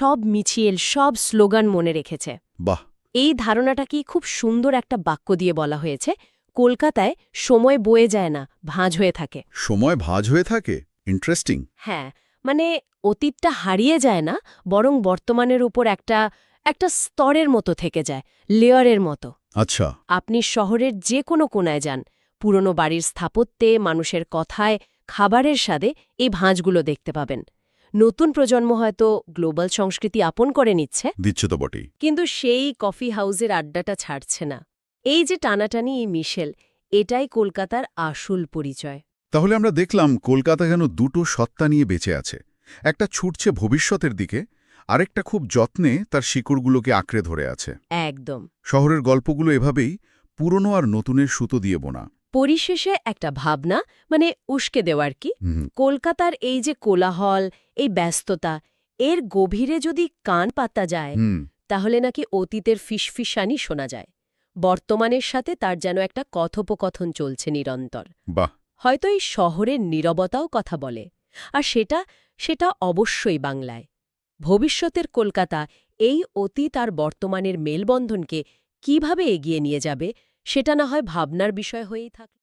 সব মিছিল সব স্লোগান মনে রেখেছে। বাহ! এই ধারণাটা কি খুব সুন্দর একটা বাক্য দিয়ে বলা হয়েছে কলকাতায় সময় বয়ে যায় না ভাঁজ হয়ে থাকে। সময় ভাঁজ হয়ে থাকে? ইন্টারেস্টিং হ্যাঁ মানে অতীতটা হারিয়ে যায় না বরং বর্তমানের উপর একটা একটা স্তরের মতো থেকে যায় লেয়ারের মতো। আচ্ছা। আপনি শহরের যে কোনো কোনায় যান পুরনো বাড়ির স্থাপত্যে মানুষের কথায় খাবারের স্বাদে এই ভাঁজগুলো দেখতে পাবেন। নতুন প্রজন্ম হয়তো গ্লোবাল সংস্কৃতি আপন করে নিচ্ছে দিচ্ছে তো বটেই। কিন্তু সেই কফি হাউসের আড্ডাটা ছাড়ছে না। এই যে টানাটানি এই মিশেল এটাই কলকাতার আসল পরিচয়। তাহলে আমরা দেখলাম কলকাতা কেন দুটো সত্তা নিয়ে বেঁচে আছে। একটা ছুটছে ভবিষ্যতের দিকে আরেকটা খুব যত্নে তার শিকড়গুলোকে আঁকড়ে ধরে আছে। একদম। শহরের গল্পগুলো এভাবেই পুরনো আর নতুনের সুতো দিয়ে বোনা। পরিশেষে একটা ভাবনা মানে উস্কে দেওয়ার কি? কলকাতার এই যে কোলাহল এই ব্যস্ততা এর গভীরে যদি কান পাতা যায় তাহলে নাকি অতীতের ফিসফিসানি শোনা যায়। বর্তমানের সাথে তার যেন একটা কথোপকথন চলছে নিরন্তর। হয়তো এই শহরের নীরবতাও কথা বলে আর সেটা সেটা অবশ্যই বাংলায়। ভবিষ্যতের কলকাতা এই অতীত আর বর্তমানের মেলবন্ধনকে কীভাবে এগিয়ে নিয়ে যাবে সেটা না হয় ভাবনার বিষয় হয়েই থাকল